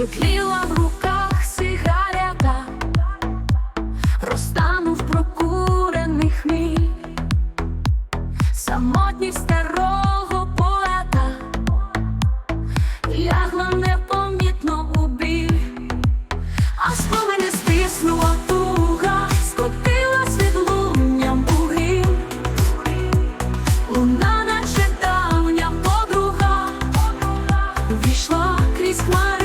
Зотліла в руках сигарета, розтанув прокурений хміль, самотність старого поета. Лягла непомітно у біль, а спомини стиснула туга, скотилась відлунням у грім. Луна, наче давня подруга, Війшла крізь хмаринки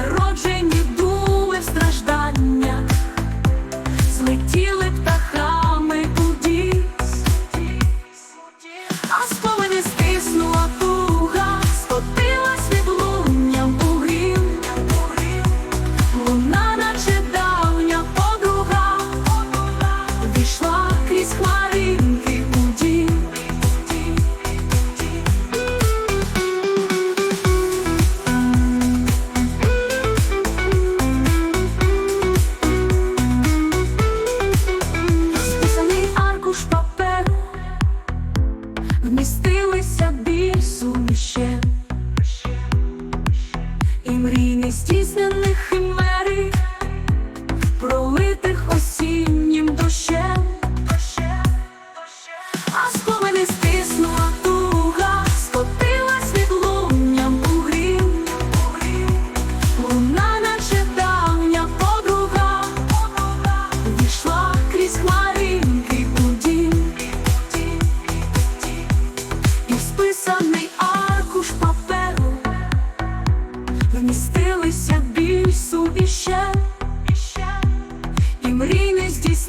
народжені Вмістилися біль суміще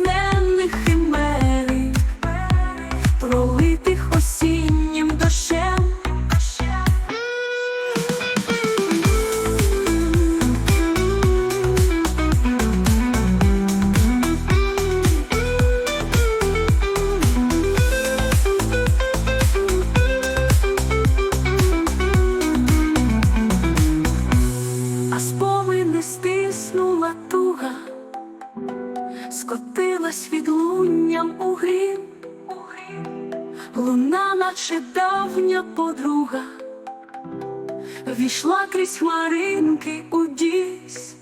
нездійсненних химери Пролитих осіннім дощем. А спомини стиснула туга, скотилась від лунням у грім, луна, наче давня подруга, війшла крізь хмаринки у дісь.